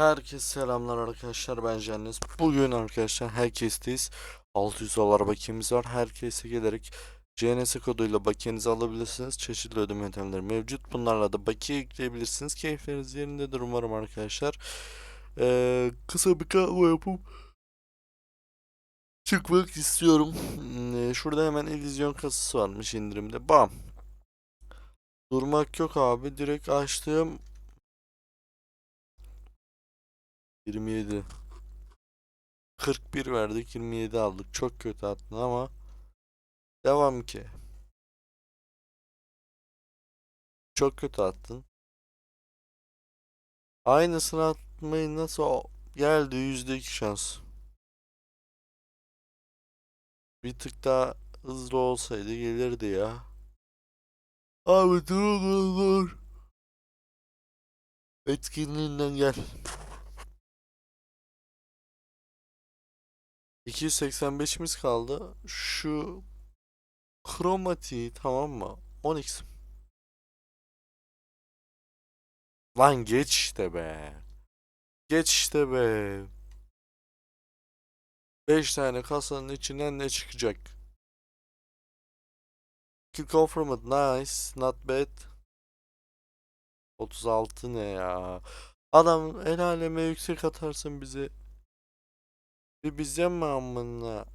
Herkese selamlar arkadaşlar ben Cennes. Bugün arkadaşlar herkesteyiz. 600 dolar bakiyemiz var. Herkese gelerek CNS koduyla bakiyenizi alabilirsiniz. Çeşitli ödeme yöntemleri mevcut. Bunlarla da bakiye ekleyebilirsiniz. Keyifleriniz yerindedir umarım arkadaşlar. Ee, kısa bir kahve yapıp çıkmak istiyorum. Hmm, Şurada hemen illüzyon kasası varmış indirimde. Bam. Durmak yok abi. Direkt açtım. 27 41 verdik 27 aldık. Çok kötü attın ama devam ki. Çok kötü attın. Aynısını atmayı nasıl geldi? %2 şans. Bir tık daha hızlı olsaydı gelirdi ya. Abi dur etkinliğinden gel 285'imiz kaldı. Şu kromatiği tamam mı? 10x. Lan geç işte be. Geç işte be. 5 tane kasanın içinden ne çıkacak? Kill confirmed. Nice. Not bad. 36 ne ya? Adam el aleme yüksek atarsın bizi. Bir bize mi amına?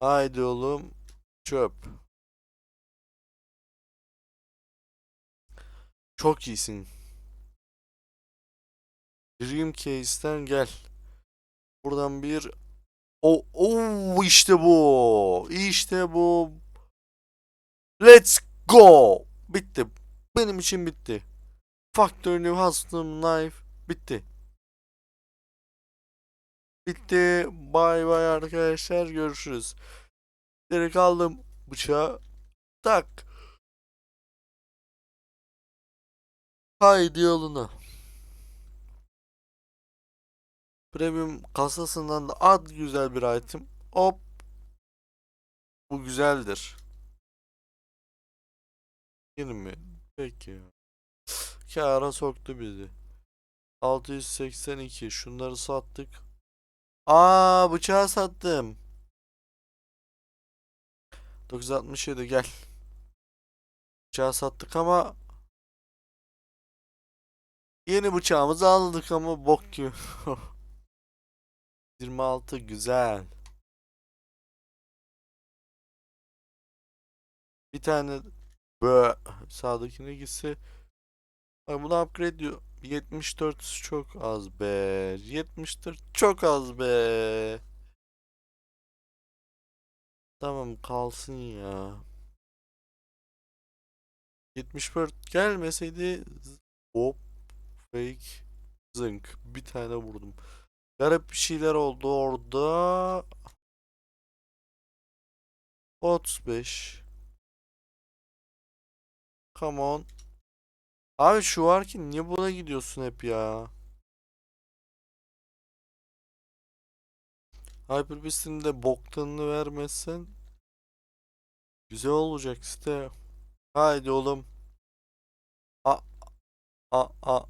Haydi oğlum. Çöp. Çok iyisin. Dreamcase'den gel. Buradan bir o o işte bu. İşte bu. Let's go. Bitti. Benim için bitti. Factory New Custom Knife bitti. Bitti. Bay bay arkadaşlar. Görüşürüz. Direkt aldım bıçağı. Tak. Haydi yoluna. Premium kasasından da ad güzel bir item. Hop. Bu güzeldir. 20. Peki. Kâra soktu bizi. 682. Şunları sattık. Aa bıçağı sattım. 967 gel. Bıçağı sattık ama yeni bıçağımızı aldık ama bok gibi. 26 güzel. Bir tane bö sağdakine gitse Bak bunu upgrade diyor. 74 çok az be. 74 çok az be. Tamam kalsın ya. 74 gelmeseydi hop fake zınk bir tane vurdum. Garip bir şeyler oldu orada. 35 Come on. Abi şu var ki niye buna gidiyorsun hep ya? Hyper Beast'in de boktanını vermezsen güzel olacak işte. Haydi oğlum. A a a.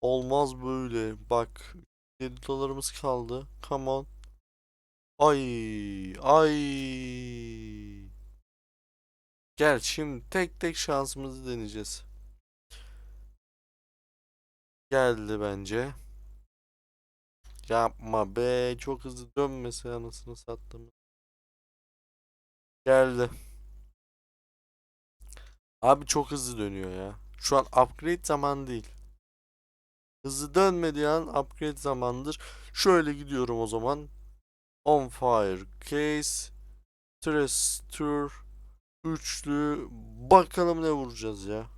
Olmaz böyle. Bak 7 dolarımız kaldı. Come on. Ay ay. Gel şimdi tek tek şansımızı deneyeceğiz. Geldi bence. Yapma be. Çok hızlı dönmese anasını sattım. Geldi. Abi çok hızlı dönüyor ya. Şu an upgrade zaman değil. Hızlı dönmediği an upgrade zamandır. Şöyle gidiyorum o zaman. On fire case. Stress tour. Üçlü. Bakalım ne vuracağız ya.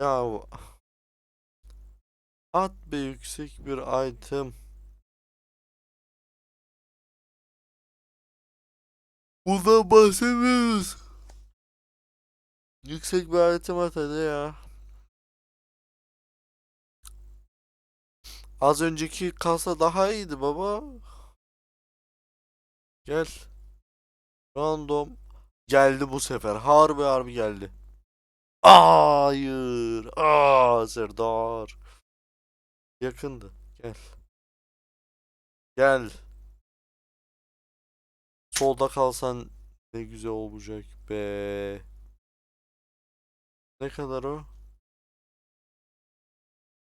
Ya at be yüksek bir item. Bundan bahsediyoruz. Yüksek bir item at hadi ya. Az önceki kasa daha iyiydi baba. Gel. Random. Geldi bu sefer. Harbi harbi geldi. Hayır. Aa Serdar. Yakındı. Gel. Gel. Solda kalsan ne güzel olacak be. Ne kadar o?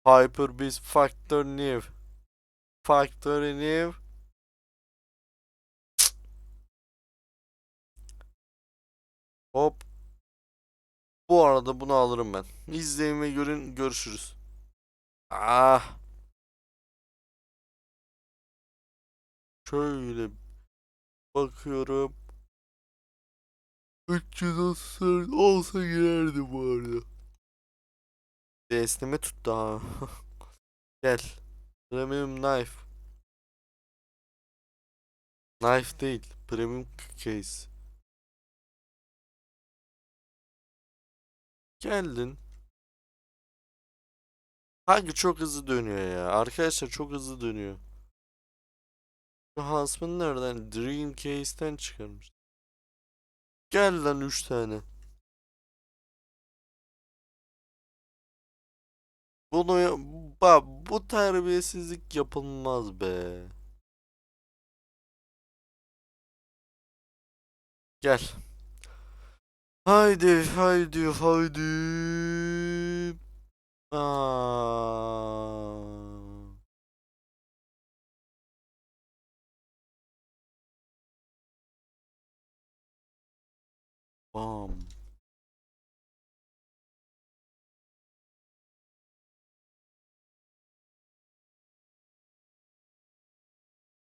Hyper Beast Factor New. Factor New. Hop. Bu arada bunu alırım ben. İzleyin ve görün. Görüşürüz. Ah. Şöyle bakıyorum. 334 olsa girerdi bu arada. Esneme tuttu ha. Gel. Premium knife. Knife değil. Premium case. Geldin. Hangi çok hızlı dönüyor ya. Arkadaşlar çok hızlı dönüyor. Şu Huntsman nereden? Dream Case'ten çıkarmış. Gel lan 3 tane. Bunu bak bu terbiyesizlik yapılmaz be. Gel. Haydi haydi haydi. Aa. Bam.